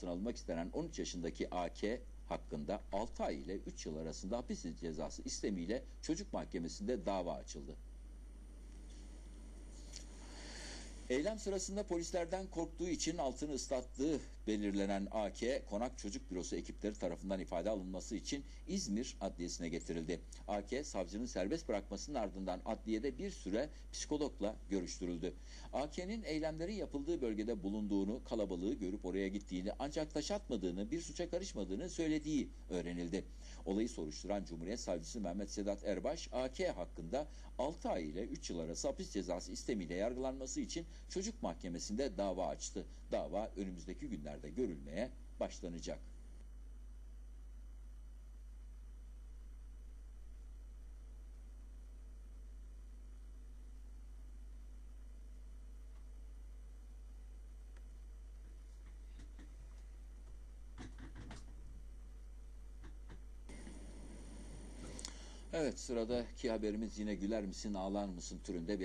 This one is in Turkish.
gözaltına alınmak istenen 13 yaşındaki AK hakkında 6 ay ile 3 yıl arasında hapis cezası istemiyle çocuk mahkemesinde dava açıldı. Eylem sırasında polislerden korktuğu için altını ıslattığı belirlenen AK, Konak Çocuk Bürosu ekipleri tarafından ifade alınması için İzmir Adliyesi'ne getirildi. AK, savcının serbest bırakmasının ardından adliyede bir süre psikologla görüştürüldü. AK'nin eylemlerin yapıldığı bölgede bulunduğunu, kalabalığı görüp oraya gittiğini ancak taş atmadığını, bir suça karışmadığını söylediği öğrenildi. Olayı soruşturan Cumhuriyet Savcısı Mehmet Sedat Erbaş, AK hakkında 6 ay ile 3 yıl arası hapis cezası istemiyle yargılanması için çocuk mahkemesinde dava açtı. Dava önümüzdeki günlerde görülmeye başlanacak. Evet sıradaki haberimiz yine güler misin ağlar mısın türünde bir